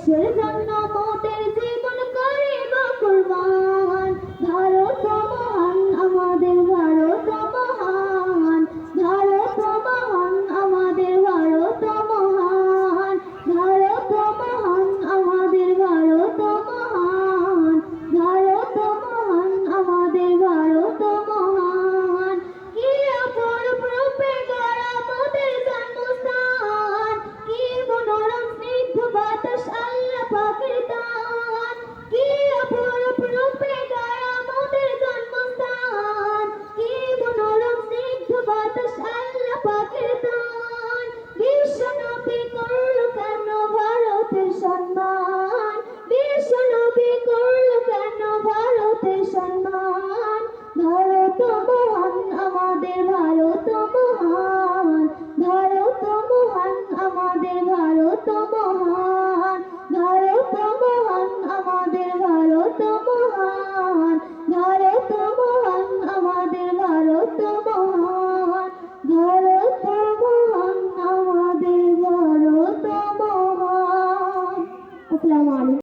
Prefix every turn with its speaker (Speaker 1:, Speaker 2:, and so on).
Speaker 1: দেশের জন্য আমাদের ভারত